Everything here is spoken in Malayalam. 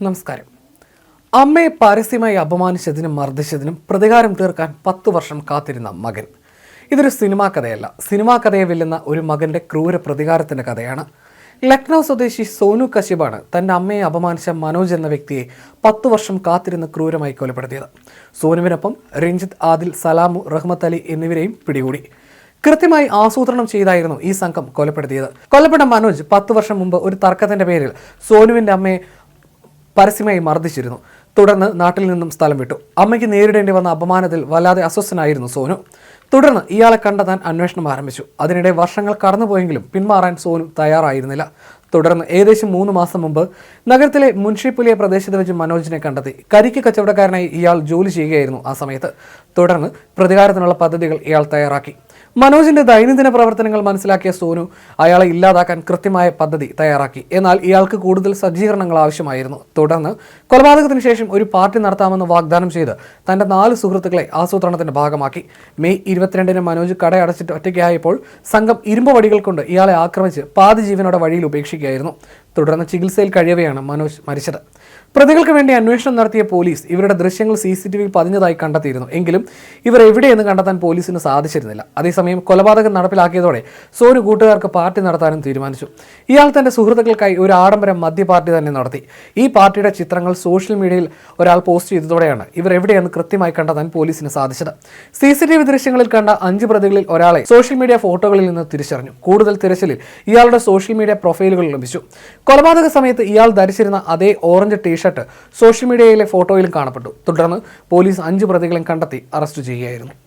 നമസ്കാരം. അമ്മയെ പരസ്യമായി അപമാനിച്ചതിനും മർദ്ദിച്ചതിനും പ്രതികാരം തീർക്കാൻ പത്തു വർഷം കാത്തിരുന്ന മകൻ. ഇതൊരു സിനിമാ കഥയല്ല. സിനിമാ കഥയെ വെല്ലുന്ന ഒരു മകന്റെ ക്രൂര പ്രതികാരത്തിന്റെ കഥയാണ്. ലക്നൗ സ്വദേശി സോനു കശ്യപാണ് തന്റെ അമ്മയെ അപമാനിച്ച മനോജ് എന്ന വ്യക്തിയെ പത്തു വർഷം കാത്തിരുന്ന് ക്രൂരമായി കൊലപ്പെടുത്തിയത്. സോനുവിനൊപ്പം രഞ്ജിത്ത് ആദിൽ സലാമു റഹ്മത്ത് അലി എന്നിവരെയും പിടികൂടി. കൃത്യമായി ആസൂത്രണം ചെയ്തായിരുന്നു ഈ സംഘം കൊലപ്പെടുത്തിയത്. കൊല്ലപ്പെട്ട മനോജ് പത്ത് വർഷം മുമ്പ് ഒരു തർക്കത്തിന്റെ പേരിൽ സോനുവിന്റെ അമ്മയെ പരസ്യമായി മർദ്ദിച്ചിരുന്നു. തുടർന്ന് നാട്ടിൽ നിന്നും സ്ഥലം വിട്ടു. അമ്മയ്ക്ക് നേരിടേണ്ടി വന്ന അപമാനത്തിൽ വല്ലാതെ അസ്വസ്ഥനായിരുന്നു സോനു. തുടർന്ന് ഇയാളെ കണ്ടെത്താൻ അന്വേഷണം ആരംഭിച്ചു. അതിനിടെ വർഷങ്ങൾ കടന്നുപോയെങ്കിലും പിന്മാറാൻ സോനു തയ്യാറായിരുന്നില്ല. തുടർന്ന് ഏകദേശം മൂന്ന് മാസം മുമ്പ് നഗരത്തിലെ മുൻഷിപ്പുലിയ പ്രദേശത്ത് വെച്ച് മനോജിനെ കണ്ടെത്തി. കരിക്ക് കച്ചവടക്കാരനായി ഇയാൾ ജോലി ചെയ്യുകയായിരുന്നു ആ സമയത്ത്. തുടർന്ന് പ്രതികാരത്തിനുള്ള പദ്ധതികൾ ഇയാൾ തയ്യാറാക്കി. മനോജിന്റെ ദൈനംദിന പ്രവർത്തനങ്ങൾ മനസ്സിലാക്കിയ സോനു അയാളെ ഇല്ലാതാക്കാൻ കൃത്യമായ പദ്ധതി തയ്യാറാക്കി. എന്നാൽ ഇയാൾക്ക് കൂടുതൽ സജ്ജീകരണങ്ങൾ ആവശ്യമായിരുന്നു. തുടർന്ന് കൊലപാതകത്തിന് ശേഷം ഒരു പാർട്ടി നടത്താമെന്ന് വാഗ്ദാനം ചെയ്ത് തന്റെ നാല് സുഹൃത്തുക്കളെ ആസൂത്രണത്തിന്റെ ഭാഗമാക്കി. മെയ് ഇരുപത്തിരണ്ടിന് മനോജ് കട അടച്ചിട്ട് ഒറ്റയ്ക്കായപ്പോൾ സംഘം ഇരുമ്പ് വടികൾ കൊണ്ട് ഇയാളെ ആക്രമിച്ച് പാതി ജീവനോടെ വഴിയിൽ ഉപേക്ഷിക്കുകയായിരുന്നു. തുടർന്ന് ചികിത്സയിൽ കഴിയവെയാണ് മനോജ് മരിച്ചത്. പ്രതികൾക്ക് വേണ്ടി അന്വേഷണം നടത്തിയ പോലീസ് ഇവരുടെ ദൃശ്യങ്ങൾ സി സി ടി വിയിൽ പതിഞ്ഞതായി കണ്ടെത്തിയിരുന്നു. എങ്കിലും ഇവർ എവിടെയെന്ന് കണ്ടെത്താൻ പോലീസിന് സാധിച്ചിരുന്നില്ല. അതേസമയം കൊലപാതകം നടപ്പിലാക്കിയതോടെ സോനു കൂട്ടുകാർക്ക് പാർട്ടി നടത്താനും തീരുമാനിച്ചു. ഇയാൾ തന്റെ സുഹൃത്തുക്കൾക്കായി ഒരു ആഡംബരം മദ്യ പാർട്ടി തന്നെ നടത്തി. ഈ പാർട്ടിയുടെ ചിത്രങ്ങൾ സോഷ്യൽ മീഡിയയിൽ ഒരാൾ പോസ്റ്റ് ചെയ്തതോടെയാണ് ഇവർ എവിടെയെന്ന് കൃത്യമായി കണ്ടെത്താൻ പോലീസിന് സാധിച്ചത്. സി സി ടി വി ദൃശ്യങ്ങളിൽ കണ്ട അഞ്ച് പ്രതികളിൽ ഒരാളെ സോഷ്യൽ മീഡിയ ഫോട്ടോകളിൽ നിന്ന് തിരിച്ചറിഞ്ഞു. കൂടുതൽ തിരച്ചിലിൽ ഇയാളുടെ സോഷ്യൽ മീഡിയ പ്രൊഫൈലുകൾ ലഭിച്ചു. കൊലപാതക സമയത്ത് ഇയാൾ ധരിച്ചിരുന്ന അതേ ഓറഞ്ച് ടീഷർട്ട് സോഷ്യൽ മീഡിയയിലെ ഫോട്ടോയിലും കാണപ്പെട്ടു. തുടർന്ന് പോലീസ് അഞ്ച് പ്രതികളെയും കണ്ടെത്തി അറസ്റ്റ് ചെയ്യുകയായിരുന്നു.